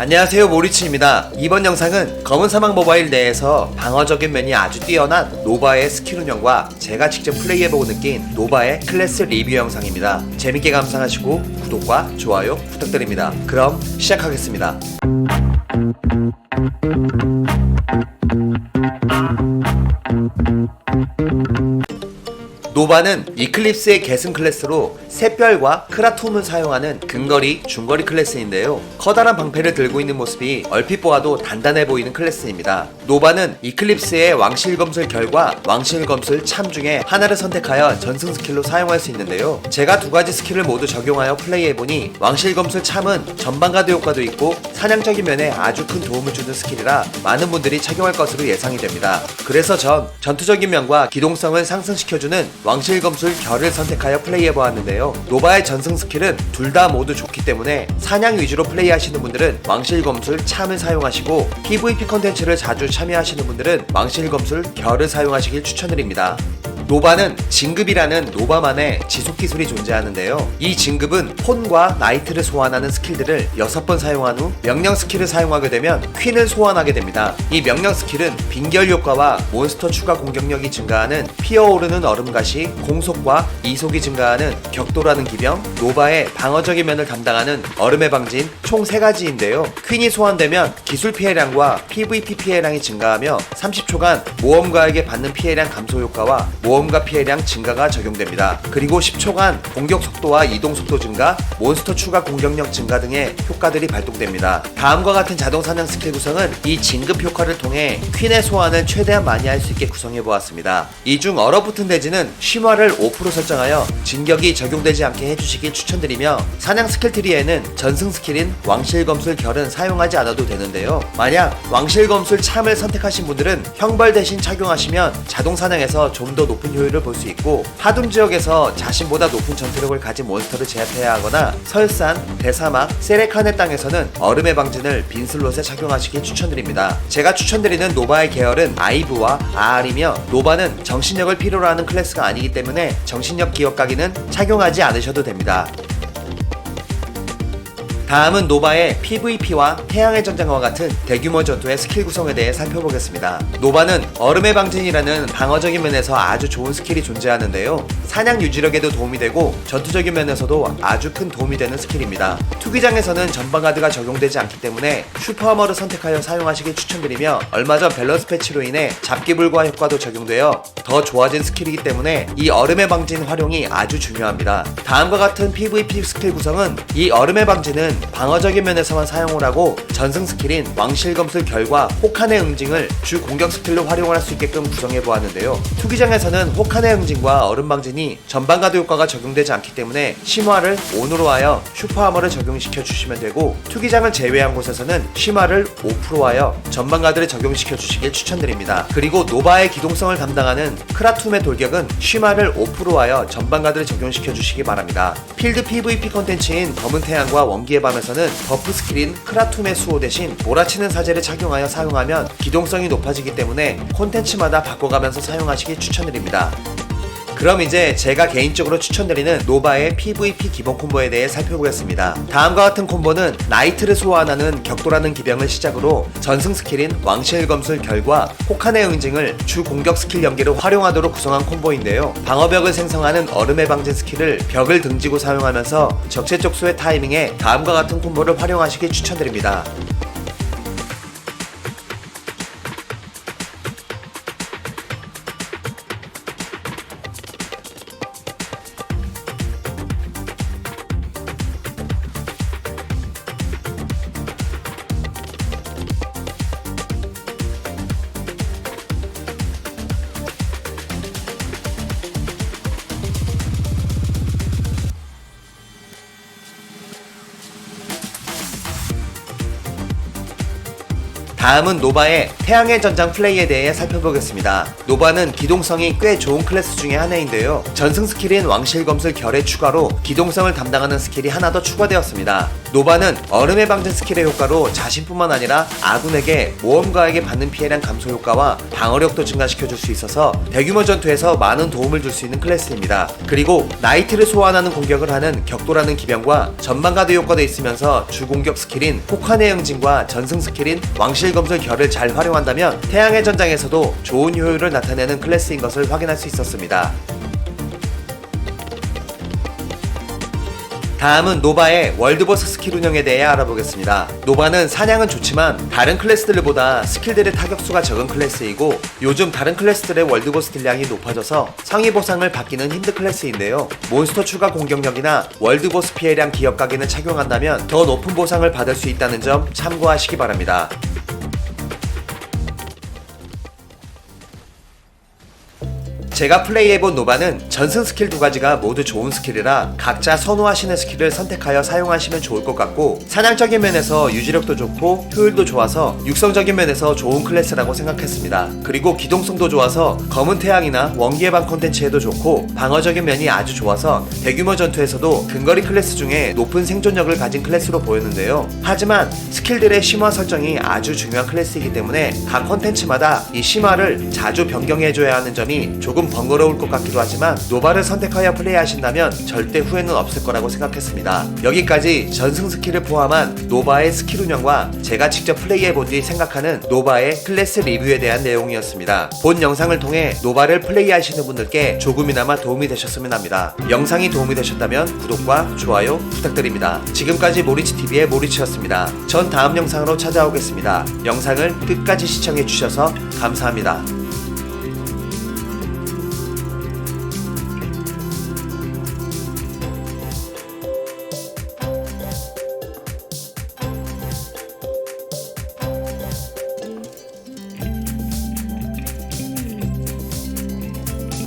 안녕하세요 모리츠입니다. 이번 영상은 검은 사막 모바일 내에서 방어적인 면이 아주 뛰어난 노바의 스킬 운영과 제가 직접 플레이해보고 느낀 노바의 클래스 리뷰 영상입니다. 재밌게 감상하시고 구독과 좋아요 부탁드립니다. 그럼 시작하겠습니다. 노바는 이클립스의 계승 클래스로 샛별과 크라톰을 사용하는 근거리, 중거리 클래스인데요. 커다란 방패를 들고 있는 모습이 얼핏 보아도 단단해 보이는 클래스입니다. 노바는 이클립스의 왕실검술 결과 왕실검술 참 중에 하나를 선택하여 전승 스킬로 사용할 수 있는데요. 제가 두 가지 스킬을 모두 적용하여 플레이해보니 왕실검술 참은 전방가드 효과도 있고 사냥적인 면에 아주 큰 도움을 주는 스킬이라 많은 분들이 착용할 것으로 예상이 됩니다. 그래서 전 전투적인 면과 기동성을 상승시켜주는 왕실 검술 결을 선택하여 플레이해보았는데요. 노바의 전승 스킬은 둘 다 모두 좋기 때문에 사냥 위주로 플레이하시는 분들은 왕실 검술 참을 사용하시고 PVP 컨텐츠를 자주 참여하시는 분들은 왕실 검술 결을 사용하시길 추천드립니다. 노바는 진급이라는 노바만의 지속 기술이 존재하는데요. 이 진급은 폰과 나이트를 소환하는 스킬들을 6번 사용한 후 명령 스킬을 사용하게 되면 퀸을 소환하게 됩니다. 이 명령 스킬은 빙결 효과와 몬스터 추가 공격력이 증가하는 피어오르는 얼음가시, 공속과 이속이 증가하는 격도라는 기병, 노바의 방어적인 면을 담당하는 얼음의 방진 총 3가지인데요. 퀸이 소환되면 기술 피해량과 PVP 피해량이 증가하며 30초간 모험가에게 받는 피해량 감소 효과와 모험 가 피해량 증가가 적용됩니다. 그리고 10초간 공격 속도와 이동 속도 증가, 몬스터 추가 공격력 증가 등의 효과들이 발동됩니다. 다음과 같은 자동 사냥 스킬 구성은 이 진급 효과를 통해 퀸의 소환을 최대한 많이 할 수 있게 구성해 보았습니다. 이 중 얼어붙은 대지는 심화를 5% 설정하여 진격이 적용되지 않게 해주시길 추천드리며 사냥 스킬 트리에는 전승 스킬인 왕실 검술 결은 사용하지 않아도 되는데요. 만약 왕실 검술 참을 선택하신 분들은 형벌 대신 착용하시면 자동 사냥에서 좀 더 높은 효율을 볼 수 있고 하둠 지역에서 자신보다 높은 전투력을 가진 몬스터를 제압해야 하거나 설산, 대사막, 세레칸의 땅에서는 얼음의 방진을 빈 슬롯에 착용하시길 추천드립니다. 제가 추천드리는 노바의 계열은 아이브와 아알이며 노바는 정신력을 필요로 하는 클래스가 아니기 때문에 정신력 기억 가기는 착용하지 않으셔도 됩니다. 다음은 노바의 PVP와 태양의 전장과 같은 대규모 전투의 스킬 구성에 대해 살펴보겠습니다. 노바는 얼음의 방진이라는 방어적인 면에서 아주 좋은 스킬이 존재하는데요. 사냥 유지력에도 도움이 되고 전투적인 면에서도 아주 큰 도움이 되는 스킬입니다. 투기장에서는 전방 가드가 적용되지 않기 때문에 슈퍼하머를 선택하여 사용하시길 추천드리며 얼마 전 밸런스 패치로 인해 잡기 불과 효과도 적용되어 더 좋아진 스킬이기 때문에 이 얼음의 방진 활용이 아주 중요합니다. 다음과 같은 PVP 스킬 구성은 이 얼음의 방진은 방어적인 면에서만 사용을 하고 전승 스킬인 왕실검술 결과 혹한의 응징을 주 공격 스킬로 활용을 할 수 있게끔 구성해 보았는데요. 투기장에서는 혹한의 응징과 얼음 방진이 전방 가드 효과가 적용되지 않기 때문에 심화를 온으로 하여 슈퍼하머를 적용시켜 주시면 되고 투기장을 제외한 곳에서는 심화를 5% 하여 전방 가드를 적용시켜 주시길 추천드립니다. 그리고 노바의 기동성을 담당하는 크라툼의 돌격은 심화를 5% 하여 전방 가드를 적용시켜 주시기 바랍니다. 필드 PVP 컨텐츠인 검은 태양과 원기의 밤에서는 버프 스킬인 크라툼의 수호 대신 몰아치는 사제를 착용하여 사용하면 기동성이 높아지기 때문에 콘텐츠마다 바꿔가면서 사용하시길 추천드립니다. 그럼 이제 제가 개인적으로 추천드리는 노바의 PVP 기본 콤보에 대해 살펴보겠습니다. 다음과 같은 콤보는 나이트를 소환하는 격도라는 기병을 시작으로 전승 스킬인 왕실 검술 결과 혹한의 응징을 주 공격 스킬 연계로 활용하도록 구성한 콤보인데요. 방어벽을 생성하는 얼음의 방진 스킬을 벽을 등지고 사용하면서 쪽수의 타이밍에 다음과 같은 콤보를 활용하시길 추천드립니다. 다음은 노바의 태양의 전장 플레이에 대해 살펴보겠습니다. 노바는 기동성이 꽤 좋은 클래스 중에 하나인데요. 전승 스킬인 왕실 검술 결의 추가로 기동성을 담당하는 스킬이 하나 더 추가되었습니다. 노바는 얼음의 방진 스킬의 효과로 자신뿐만 아니라 아군에게 모험가에게 받는 피해량 감소 효과와 방어력도 증가시켜줄 수 있어서 대규모 전투에서 많은 도움을 줄 수 있는 클래스입니다. 그리고 나이트를 소환하는 공격을 하는 격도라는 기병과 전방가드 효과도 있으면서 주공격 스킬인 폭환의 응징과 전승 스킬인 왕실검술 결을 잘 활용한다면 태양의 전장에서도 좋은 효율을 나타내는 클래스인 것을 확인할 수 있었습니다. 다음은 노바의 월드보스 스킬 운영에 대해 알아보겠습니다. 노바는 사냥은 좋지만 다른 클래스들보다 스킬들의 타격수가 적은 클래스이고 요즘 다른 클래스들의 월드보스 딜량이 높아져서 상위 보상을 받기는 힘든 클래스인데요. 몬스터 추가 공격력이나 월드보스 피해량 기억 가기는 착용한다면 더 높은 보상을 받을 수 있다는 점 참고하시기 바랍니다. 제가 플레이해본 노바는 전승 스킬 두 가지가 모두 좋은 스킬이라 각자 선호하시는 스킬을 선택하여 사용하시면 좋을 것 같고 사냥적인 면에서 유지력도 좋고 효율도 좋아서 육성적인 면에서 좋은 클래스라고 생각했습니다. 그리고 기동성도 좋아서 검은 태양이나 원기예방 콘텐츠에도 좋고 방어적인 면이 아주 좋아서 대규모 전투에서도 근거리 클래스 중에 높은 생존력을 가진 클래스로 보였는데요. 하지만 스킬들의 심화 설정이 아주 중요한 클래스이기 때문에 각 콘텐츠마다 이 심화를 자주 변경해줘야 하는 점이 조금 번거로울 것 같기도 하지만 노바를 선택하여 플레이하신다면 절대 후회는 없을 거라고 생각했습니다. 여기까지 전승 스킬을 포함한 노바의 스킬 운영과 제가 직접 플레이해본 뒤 생각하는 노바의 클래스 리뷰에 대한 내용이었습니다. 본 영상을 통해 노바를 플레이하시는 분들께 조금이나마 도움이 되셨으면 합니다. 영상이 도움이 되셨다면 구독과 좋아요 부탁드립니다. 지금까지 모리치TV의 모리치였습니다. 전 다음 영상으로 찾아오겠습니다. 영상을 끝까지 시청해주셔서 감사합니다.